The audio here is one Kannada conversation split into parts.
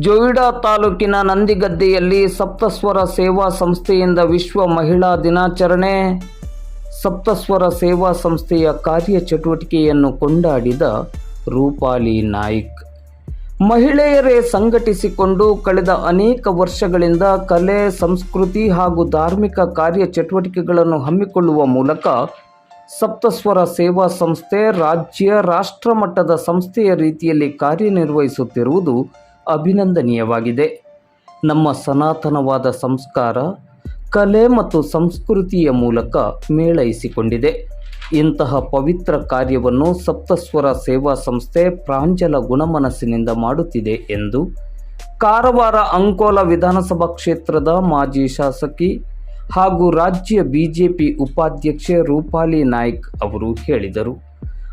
ಜೋಯಿಡಾ ತಾಲೂಕಿನ ನಂದಿಗದ್ದೆಯಲ್ಲಿ ಸಪ್ತಸ್ವರ ಸೇವಾ ಸಂಸ್ಥೆಯಿಂದ ವಿಶ್ವ ಮಹಿಳಾ ದಿನಾಚರಣೆ. ಸಪ್ತಸ್ವರ ಸೇವಾ ಸಂಸ್ಥೆಯ ಕಾರ್ಯಚಟುವಟಿಕೆಯನ್ನು ಕೊಂಡಾಡಿದ ರೂಪಾಲಿ ನಾಯ್ಕ್. ಮಹಿಳೆಯರೇ ಸಂಘಟಿಸಿಕೊಂಡು ಕಳೆದ ಅನೇಕ ವರ್ಷಗಳಿಂದ ಕಲೆ, ಸಂಸ್ಕೃತಿ ಹಾಗೂ ಧಾರ್ಮಿಕ ಕಾರ್ಯಚಟುವಟಿಕೆಗಳನ್ನು ಹಮ್ಮಿಕೊಳ್ಳುವ ಮೂಲಕ ಸಪ್ತಸ್ವರ ಸೇವಾ ಸಂಸ್ಥೆ ರಾಜ್ಯ ರಾಷ್ಟ್ರಮಟ್ಟದ ಸಂಸ್ಥೆಯ ರೀತಿಯಲ್ಲಿ ಕಾರ್ಯನಿರ್ವಹಿಸುತ್ತಿರುವುದು ಅಭಿನಂದನೀಯವಾಗಿದೆ. ನಮ್ಮ ಸನಾತನವಾದ ಸಂಸ್ಕಾರ, ಕಲೆ ಮತ್ತು ಸಂಸ್ಕೃತಿಯ ಮೂಲಕ ಮೇಳೈಸಿಕೊಂಡಿದೆ. ಇಂತಹ ಪವಿತ್ರ ಕಾರ್ಯವನ್ನು ಸಪ್ತಸ್ವರ ಸೇವಾ ಸಂಸ್ಥೆ ಪ್ರಾಂಜಲ ಗುಣಮನಸ್ಸಿನಿಂದ ಮಾಡುತ್ತಿದೆ ಎಂದು ಕಾರವಾರ ಅಂಕೋಲ ವಿಧಾನಸಭಾ ಕ್ಷೇತ್ರದ ಮಾಜಿ ಶಾಸಕಿ ಹಾಗೂ ರಾಜ್ಯ ಬಿಜೆಪಿ ಉಪಾಧ್ಯಕ್ಷೆ ರೂಪಾಲಿ ನಾಯ್ಕ್ ಅವರು ಹೇಳಿದರು.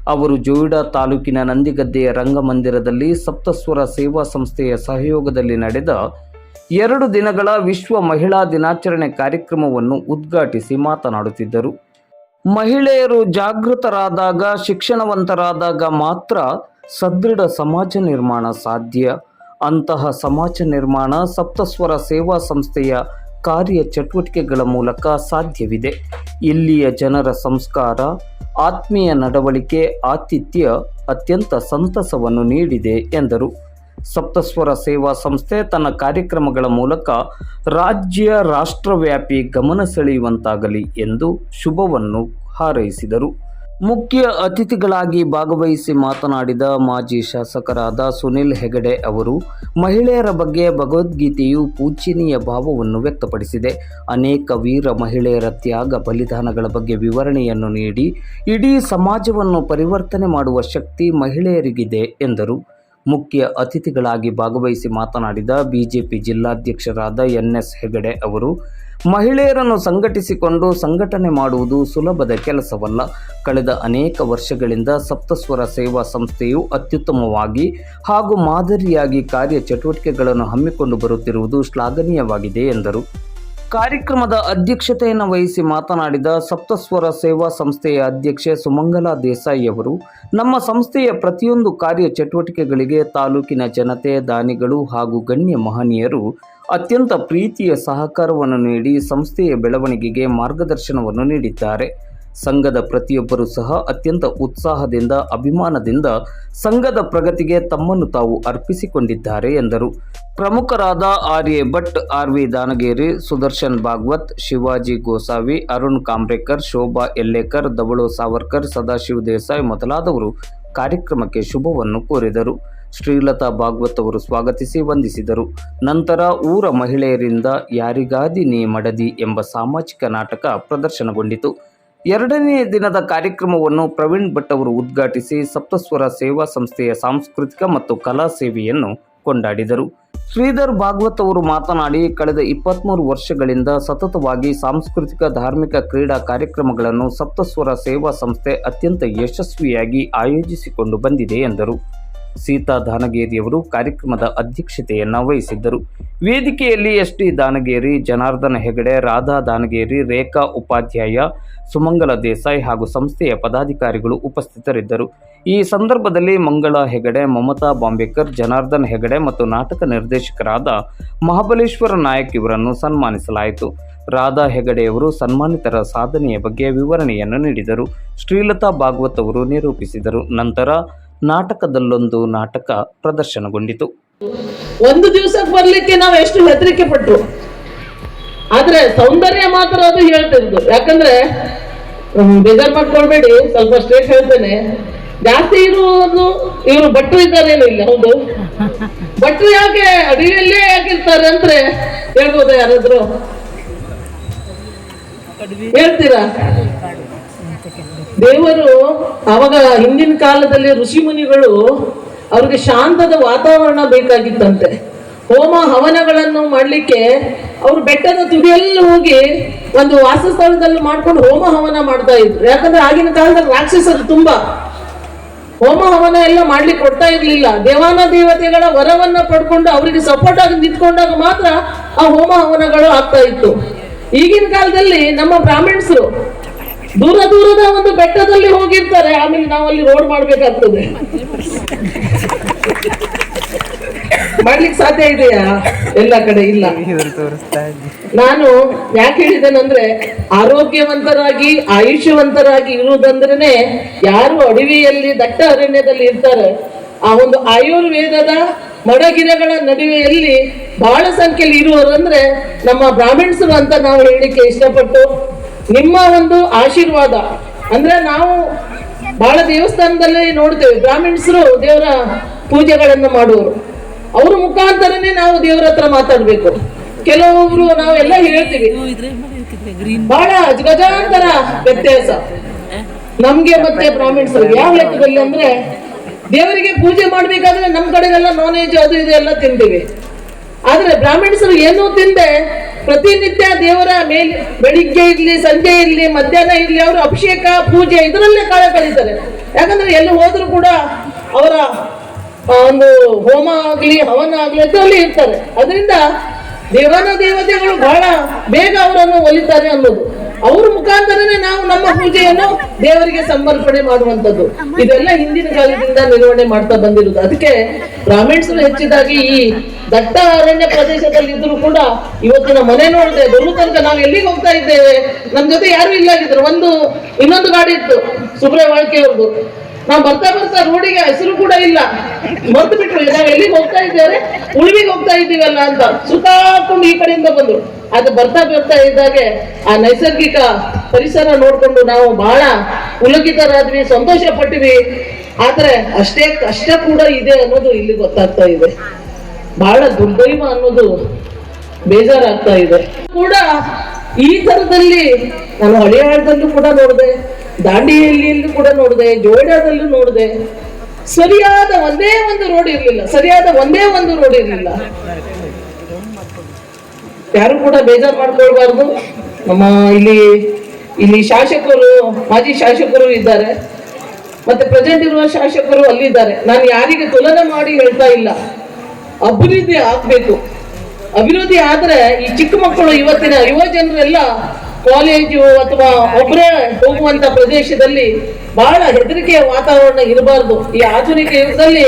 ಅವರು ಜೋಯಿಡಾ ತಾಲೂಕಿನ ನಂದಿಗದ್ದೆಯ ರಂಗಮಂದಿರದಲ್ಲಿ ಸಪ್ತಸ್ವರ ಸೇವಾ ಸಂಸ್ಥೆಯ ಸಹಯೋಗದಲ್ಲಿ ನಡೆದ ಎರಡು ದಿನಗಳ ವಿಶ್ವ ಮಹಿಳಾ ದಿನಾಚರಣೆ ಕಾರ್ಯಕ್ರಮವನ್ನು ಉದ್ಘಾಟಿಸಿ ಮಾತನಾಡುತ್ತಿದ್ದರು. ಮಹಿಳೆಯರು ಜಾಗೃತರಾದಾಗ, ಶಿಕ್ಷಣವಂತರಾದಾಗ ಮಾತ್ರ ಸದೃಢ ಸಮಾಜ ನಿರ್ಮಾಣ ಸಾಧ್ಯ. ಅಂತಹ ಸಮಾಜ ನಿರ್ಮಾಣ ಸಪ್ತಸ್ವರ ಸೇವಾ ಸಂಸ್ಥೆಯ ಕಾರ್ಯ ಚಟುವಟಿಕೆಗಳ ಮೂಲಕ ಸಾಧ್ಯವಿದೆ. ಇಲ್ಲಿಯ ಜನರ ಸಂಸ್ಕಾರ, ಆತ್ಮೀಯ ನಡವಳಿಕೆ, ಆತಿಥ್ಯ ಅತ್ಯಂತ ಸಂತಸವನ್ನು ನೀಡಿದೆ ಎಂದರು. ಸಪ್ತಸ್ವರ ಸೇವಾ ಸಂಸ್ಥೆ ತನ್ನ ಕಾರ್ಯಕ್ರಮಗಳ ಮೂಲಕ ರಾಜ್ಯ ರಾಷ್ಟ್ರವ್ಯಾಪಿ ಗಮನ ಸೆಳೆಯುವಂತಾಗಲಿ ಎಂದು ಶುಭವನ್ನು ಹಾರೈಸಿದರು. ಮುಖ್ಯ ಅತಿಥಿಗಳಾಗಿ ಭಾಗವಹಿಸಿ ಮಾತನಾಡಿದ ಮಾಜಿ ಶಾಸಕರಾದ ಸುನಿಲ್ ಹೆಗಡೆ ಅವರು, ಮಹಿಳೆಯರ ಬಗ್ಗೆ ಭಗವದ್ಗೀತೆಯು ಪೂಜ್ಯನೀಯ ಭಾವವನ್ನು ವ್ಯಕ್ತಪಡಿಸಿದೆ. ಅನೇಕ ವೀರ ಮಹಿಳೆಯರ ತ್ಯಾಗ ಬಲಿದಾನಗಳ ಬಗ್ಗೆ ವಿವರಣೆಯನ್ನು ನೀಡಿ, ಇಡೀ ಸಮಾಜವನ್ನು ಪರಿವರ್ತನೆ ಮಾಡುವ ಶಕ್ತಿ ಮಹಿಳೆಯರಿಗಿದೆ, ಎಂದರು. ಮುಖ್ಯ ಅತಿಥಿಗಳಾಗಿ ಭಾಗವಹಿಸಿ ಮಾತನಾಡಿದ ಬಿಜೆಪಿ ಜಿಲ್ಲಾಧ್ಯಕ್ಷರಾದ ಎನ್ ಎಸ್ ಹೆಗಡೆ ಅವರು, ಮಹಿಳೆಯರನ್ನು ಸಂಘಟಿಸಿಕೊಂಡು ಸಂಘಟನೆ ಮಾಡುವುದು ಸುಲಭದ ಕೆಲಸವಲ್ಲ. ಕಳೆದ ಅನೇಕ ವರ್ಷಗಳಿಂದ ಸಪ್ತಸ್ವರ ಸೇವಾ ಸಂಸ್ಥೆಯು ಅತ್ಯುತ್ತಮವಾಗಿ ಹಾಗೂ ಮಾದರಿಯಾಗಿ ಕಾರ್ಯಚಟುವಟಿಕೆಗಳನ್ನು ಹಮ್ಮಿಕೊಂಡು ಬರುತ್ತಿರುವುದು ಶ್ಲಾಘನೀಯವಾಗಿದೆ ಎಂದರು. ಕಾರ್ಯಕ್ರಮದ ಅಧ್ಯಕ್ಷತೆಯನ್ನು ವಹಿಸಿ ಮಾತನಾಡಿದ ಸಪ್ತಸ್ವರ ಸೇವಾ ಸಂಸ್ಥೆಯ ಅಧ್ಯಕ್ಷೆ ಸುಮಂಗಲಾ ದೇಸಾಯಿ ಅವರು, ನಮ್ಮ ಸಂಸ್ಥೆಯ ಪ್ರತಿಯೊಂದು ಕಾರ್ಯ ಚಟುವಟಿಕೆಗಳಿಗೆ ತಾಲೂಕಿನ ಜನತೆ, ದಾನಿಗಳು ಹಾಗೂ ಗಣ್ಯ ಮಹನೀಯರು ಅತ್ಯಂತ ಪ್ರೀತಿಯ ಸಹಕಾರವನ್ನು ನೀಡಿ ಸಂಸ್ಥೆಯ ಬೆಳವಣಿಗೆಗೆ ಮಾರ್ಗದರ್ಶನವನ್ನು ನೀಡಿದ್ದಾರೆ. ಸಂಘದ ಪ್ರತಿಯೊಬ್ಬರೂ ಸಹ ಅತ್ಯಂತ ಉತ್ಸಾಹದಿಂದ, ಅಭಿಮಾನದಿಂದ ಸಂಘದ ಪ್ರಗತಿಗೆ ತಮ್ಮನ್ನು ತಾವು ಅರ್ಪಿಸಿಕೊಂಡಿದ್ದಾರೆ ಎಂದರು. ಪ್ರಮುಖರಾದ R A Bhat R V Danageri Sudarshan Bhagwat, Shivaji Gosavi, Arun Kambrekar, Shobha Ellekar Davalu Savarkar, Sadashiva Desai ಮೊದಲಾದವರು ಕಾರ್ಯಕ್ರಮಕ್ಕೆ ಶುಭವನ್ನು ಕೋರಿದರು. ಶ್ರೀಲತಾ ಭಾಗವತ್ ಅವರು ಸ್ವಾಗತಿಸಿ ವಂದಿಸಿದರು. ನಂತರ ಊರ ಮಹಿಳೆಯರಿಂದ ಯಾರಿಗಾದಿ ನೀ ಮಡದಿ ಎಂಬ ಸಾಮಾಜಿಕ ನಾಟಕ ಪ್ರದರ್ಶನಗೊಂಡಿತು. ಎರಡನೇ ದಿನದ ಕಾರ್ಯಕ್ರಮವನ್ನು ಪ್ರವೀಣ್ ಭಟ್ ಅವರು ಉದ್ಘಾಟಿಸಿ ಸಪ್ತಸ್ವರ ಸೇವಾ ಸಂಸ್ಥೆಯ ಸಾಂಸ್ಕೃತಿಕ ಮತ್ತು ಕಲಾ ಸೇವೆಯನ್ನು ಕೊಂಡಾಡಿದರು. ಶ್ರೀಧರ್ ಭಾಗವತ್ ಅವರು ಮಾತನಾಡಿ, ಕಳೆದ ಇಪ್ಪತ್ತ್ಮೂರು ವರ್ಷಗಳಿಂದ ಸತತವಾಗಿ ಸಾಂಸ್ಕೃತಿಕ, ಧಾರ್ಮಿಕ ಕ್ರೀಡಾ ಕಾರ್ಯಕ್ರಮಗಳನ್ನು ಸಪ್ತಸ್ವರ ಸೇವಾ ಸಂಸ್ಥೆ ಅತ್ಯಂತ ಯಶಸ್ವಿಯಾಗಿ ಆಯೋಜಿಸಿಕೊಂಡು ಬಂದಿದೆ ಎಂದರು. ಸೀತಾ ದಾನಗೇರಿಯವರು ಕಾರ್ಯಕ್ರಮದ ಅಧ್ಯಕ್ಷತೆಯನ್ನು ವಹಿಸಿದ್ದರು. ವೇದಿಕೆಯಲ್ಲಿ ಎಸ್ ಟಿ ದಾನಗೇರಿ, ಜನಾರ್ದನ ಹೆಗಡೆ, ರಾಧಾ ದಾನಗೇರಿ, ರೇಖಾ ಉಪಾಧ್ಯಾಯ, ಸುಮಂಗಲ ದೇಸಾಯಿ ಹಾಗೂ ಸಂಸ್ಥೆಯ ಪದಾಧಿಕಾರಿಗಳು ಉಪಸ್ಥಿತರಿದ್ದರು. ಈ ಸಂದರ್ಭದಲ್ಲಿ ಮಂಗಳ ಹೆಗಡೆ, ಮಮತಾ ಬಾಂಬೇಕರ್, ಜನಾರ್ದನ್ ಹೆಗಡೆ ಮತ್ತು ನಾಟಕ ನಿರ್ದೇಶಕರಾದ ಮಹಾಬಲೇಶ್ವರ ನಾಯಕ್ ಇವರನ್ನು ಸನ್ಮಾನಿಸಲಾಯಿತು. ರಾಧಾ ಹೆಗಡೆಯವರು ಸನ್ಮಾನಿತರ ಸಾಧನೆಯ ಬಗ್ಗೆ ವಿವರಣೆಯನ್ನು ನೀಡಿದರು. ಶ್ರೀಲತಾ ಭಾಗವತ್ ಅವರು ನಿರೂಪಿಸಿದರು. ನಂತರ ನಾಟಕದಲ್ಲೊಂದು ನಾಟಕ ಪ್ರದರ್ಶನಗೊಂಡಿತು. ಒಂದು ದಿವಸಕ್ಕೆ ಬರ್ಲಿಕ್ಕೆ ನಾವು ಎಷ್ಟು ಹೆದರಿಕೆ ಪಟ್ಟರು ಆದ್ರೆ ಸೌಂದರ್ಯ ಮಾತ್ರ ಅದು ಹೇಳ್ತಿದ್ದು ಯಾಕಂದ್ರೆ ಬೇಜಾರ್ ಮಾಡ್ಕೊಳ್ಬೇಡಿ, ಸ್ವಲ್ಪ ಸ್ಟ್ರೇಟ್ ಹೇಳ್ತೇನೆ. ಜಾಸ್ತಿ ಇರುವುದು ಇವರು ಭಟ್ರು ಇದ್ದಾರೇನು ಇಲ್ಲ, ಹೌದು. ಭಟ್ರು ಯಾಕೆ ಅಡಿಗೆಯಲ್ಲೇ ಯಾಕೆ ಇರ್ತಾರೆ ಅಂದ್ರೆ ಹೇಳ್ಬೋದಾ ಯಾರಾದ್ರು? ಹೇಳ್ತೀರಾ? ದೇವರು ಅವಾಗ ಹಿಂದಿನ ಕಾಲದಲ್ಲಿ ಋಷಿ ಮುನಿಗಳು ಅವ್ರಿಗೆ ಶಾಂತದ ವಾತಾವರಣ ಬೇಕಾಗಿತ್ತಂತೆ. ಹೋಮ ಹವನಗಳನ್ನು ಮಾಡಲಿಕ್ಕೆ ಅವರು ಬೆಟ್ಟದ ತುದಿಯಲ್ಲಿ ಹೋಗಿ ಒಂದು ವಾಸಸ್ಥಳದಲ್ಲಿ ಮಾಡ್ಕೊಂಡು ಹೋಮ ಹವನ ಮಾಡ್ತಾ ಇದ್ರು. ಯಾಕಂದ್ರೆ ಆಗಿನ ಕಾಲದಲ್ಲಿ ರಾಕ್ಷಸರು ತುಂಬಾ. ಹೋಮ ಹವನ ಎಲ್ಲ ಮಾಡ್ಲಿಕ್ಕೆ ಕೊಡ್ತಾ ಇರ್ಲಿಲ್ಲ. ದೇವಾನ ದೇವತೆಗಳ ವರವನ್ನ ಪಡ್ಕೊಂಡು ಅವರಿಗೆ ಸಪೋರ್ಟ್ ಆಗಿ ನಿಂತ್ಕೊಂಡಾಗ ಮಾತ್ರ ಆ ಹೋಮ ಹವನಗಳು ಆಗ್ತಾ ಇತ್ತು. ಈಗಿನ ಕಾಲದಲ್ಲಿ ನಮ್ಮ ಬ್ರಾಹ್ಮಣ್ಸರು ದೂರ ದೂರದ ಒಂದು ಬೆಟ್ಟದಲ್ಲಿ ಹೋಗಿರ್ತಾರೆ. ಆಮೇಲೆ ನಾವು ಅಲ್ಲಿ ರೋಡ್ ಮಾಡ್ಬೇಕಾಗ್ತದೆ. ಮಾಡ್ಲಿಕ್ಕೆ ಸಾಧ್ಯ ಇದೆಯಾ? ಎಲ್ಲ ಕಡೆ ಇಲ್ಲ. ನಾನು ಯಾಕೆ ಹೇಳಿದ್ದೇನೆಂದ್ರೆ, ಆರೋಗ್ಯವಂತರಾಗಿ, ಆಯುಷ್ಯವಂತರಾಗಿ ಇರುವುದಂದ್ರೇನೆ ಯಾರು ಅಡವಿಯಲ್ಲಿ, ದಟ್ಟ ಅರಣ್ಯದಲ್ಲಿ ಇರ್ತಾರೆ, ಆ ಒಂದು ಆಯುರ್ವೇದದ ಮಡಗಿರಗಳ ನಡುವೆಯಲ್ಲಿ ಬಹಳ ಸಂಖ್ಯೆಯಲ್ಲಿ ಇರುವರು ಅಂದ್ರೆ ನಮ್ಮ ಬ್ರಾಹ್ಮಿಣ್ಸರು ಅಂತ ನಾವು ಹೇಳಲಿಕ್ಕೆ ಇಷ್ಟಪಟ್ಟು ನಿಮ್ಮ ಒಂದು ಆಶೀರ್ವಾದ. ಅಂದ್ರೆ ನಾವು ಬಹಳ ದೇವಸ್ಥಾನದಲ್ಲಿ ನೋಡ್ತೇವೆ, ಬ್ರಾಹ್ಮಿಣ್ಸರು ದೇವರ ಪೂಜೆಗಳನ್ನು ಮಾಡುವರು. ಅವ್ರ ಮುಖಾಂತರನೇ ನಾವು ದೇವರ ಹತ್ರ ಮಾತಾಡ್ಬೇಕು. ಕೆಲವೊಬ್ರು ನಾವೆಲ್ಲ ಹೇಳ್ತೀವಿ ಬಹಳ ಗಜಾಂತರ ವ್ಯತ್ಯಾಸ. ನಮ್ಗೆ ಮತ್ತೆ ಬ್ರಾಹ್ಮಿಣ್ಸ್ ಯಾವ ಲೆಕ್ಕದಲ್ಲಿ ಅಂದ್ರೆ ದೇವರಿಗೆ ಪೂಜೆ ಮಾಡ್ಬೇಕಾದ್ರೆ ನಮ್ ಕಡೆಗೆಲ್ಲ ನಾನ್ ವೆಜ್ ಅದು ಇದು ಎಲ್ಲ ತಿಂತೀವಿ. ಆದ್ರೆ ಬ್ರಾಹ್ಮಿಣ್ಸರು ಏನೂ ತಿಂದೆ ಪ್ರತಿನಿತ್ಯ ದೇವರ ಮೇಲೆ ಬೆಳಿಗ್ಗೆ ಇರ್ಲಿ, ಸಂಜೆ ಇರ್ಲಿ, ಮಧ್ಯಾಹ್ನ ಇರ್ಲಿ, ಅವರು ಅಭಿಷೇಕ, ಪೂಜೆ ಇದರಲ್ಲೇ ಕಾಲ ಕಳೀತಾರೆ. ಯಾಕಂದ್ರೆ ಎಲ್ಲಿ ಹೋದ್ರು ಕೂಡ ಅವರ ಒಂದು ಹೋಮ ಆಗ್ಲಿ, ಹವನ ಆಗ್ಲಿ ಅದರಲ್ಲಿ ಇರ್ತಾರೆ. ಅದರಿಂದ ದೇವನ ದೇವತೆಗಳು ಬಹಳ ಬೇಗ ಅವರನ್ನು ಒಲಿತಾರೆ ಅನ್ನೋದು. ಅವ್ರ ಮುಖಾಂತರನೇ ನಾವು ನಮ್ಮ ಪೂಜೆಯನ್ನು ದೇವರಿಗೆ ಸಮರ್ಪಣೆ ಮಾಡುವಂತದ್ದು ಇದೆಲ್ಲ ಹಿಂದಿನ ಕಾಲದಿಂದ ನಿರ್ವಹಣೆ ಮಾಡ್ತಾ ಬಂದಿರುವುದು. ಅದಕ್ಕೆ ಬ್ರಾಹ್ಮಿಣ್ಸರು ಹೆಚ್ಚಿದಾಗಿ ಈ ದಟ್ಟ ಅರಣ್ಯ ಪ್ರದೇಶದಲ್ಲಿ ಇದ್ರು ಕೂಡ ಇವತ್ತಿನ ಮನೆ ನೋಡಿದೆ ಬರುವ ತನಕ ನಾವು ಎಲ್ಲಿಗೆ ಹೋಗ್ತಾ ಇದ್ದೇವೆ? ನಮ್ ಜೊತೆ ಯಾರು ಇಲ್ಲ ಆಗಿದ್ರು ಒಂದು ಇನ್ನೊಂದು ಗಾಡಿ ಇತ್ತು ಸುಬ್ರೇ ಅವ್ರದ್ದು ನಾವು ಬರ್ತಾ ಬರ್ತಾ ರೋಡಿಗೆ ಹೆಸರು ಕೂಡ ಇಲ್ಲ. ಮರ್ತು ಬಿಟ್ರು ನಾವು ಎಲ್ಲಿಗೆ ಹೋಗ್ತಾ ಇದ್ದೇವೆ? ಉಳಿವಿಗೆ ಹೋಗ್ತಾ ಇದ್ದೀವಲ್ಲ ಅಂತ. ಸುತ್ತಾಕೊಂಡು ಈ ಕಡೆಯಿಂದ ಅದು ಬರ್ತಾ ಬರ್ತಾ ಇದ್ದಾಗೆ ಆ ನೈಸರ್ಗಿಕ ಪರಿಸರ ನೋಡ್ಕೊಂಡು ನಾವು ಬಹಳ ಉಲಗಿತರಾದ್ವಿ ಸಂತೋಷ ಪಟ್ಟಿವಿ ಆದ್ರೆ ಅಷ್ಟೇ ಕಷ್ಟ ಕೂಡ ಇದೆ ಅನ್ನೋದು ಇಲ್ಲಿ ಗೊತ್ತಾಗ್ತಾ ಇದೆ. ಬಹಳ ದುರ್ದೈವ ಅನ್ನೋದು ಬೇಜಾರಾಗ್ತಾ ಇದೆ. ಕೂಡ ಈ ತರದಲ್ಲಿ ನಾನು ಹಳೆಯಾಳದಲ್ಲೂ ಕೂಡ ನೋಡಿದೆ, ದಾಂಡಿಯಲ್ಲಿಯಲ್ಲೂ ಕೂಡ ನೋಡಿದೆ ಜೋಯ್ಡಾದಲ್ಲೂ ನೋಡಿದೆ. ಸರಿಯಾದ ಒಂದೇ ಒಂದು ರೋಡ್ ಇರಲಿಲ್ಲ, ಸರಿಯಾದ ಒಂದೇ ಒಂದು ರೋಡ್ ಇರ್ಲಿಲ್ಲ. ಯಾರು ಕೂಡ ಬೇಜಾರು ಮಾಡ್ಕೊಳ್ಬಾರ್ದು. ನಮ್ಮ ಇಲ್ಲಿ ಇಲ್ಲಿ ಶಾಸಕರು, ಮಾಜಿ ಶಾಸಕರು ಇದ್ದಾರೆ. ಮತ್ತೆ ಪ್ರೆಸೆಂಟ್ ಇರುವ ಶಾಸಕರು ಅಲ್ಲಿದ್ದಾರೆ. ನಾನು ಯಾರಿಗೆ ತುಲನೆ ಮಾಡಿ ಹೇಳ್ತಾ ಇಲ್ಲ. ಅಭಿವೃದ್ಧಿ ಆಗ್ಬೇಕು. ಅಭಿವೃದ್ಧಿ ಆದ್ರೆ ಈ ಚಿಕ್ಕ ಮಕ್ಕಳು ಇವತ್ತಿನ ಯುವ ಜನರೆಲ್ಲ ಕಾಲೇಜು ಅಥವಾ ಒಬ್ಬರೇ ಹೋಗುವಂತ ಪ್ರದೇಶದಲ್ಲಿ ಬಹಳ ಹೆದರಿಕೆಯ ವಾತಾವರಣ ಇರಬಾರ್ದು. ಈ ಆಧುನಿಕ ಯುಗದಲ್ಲಿ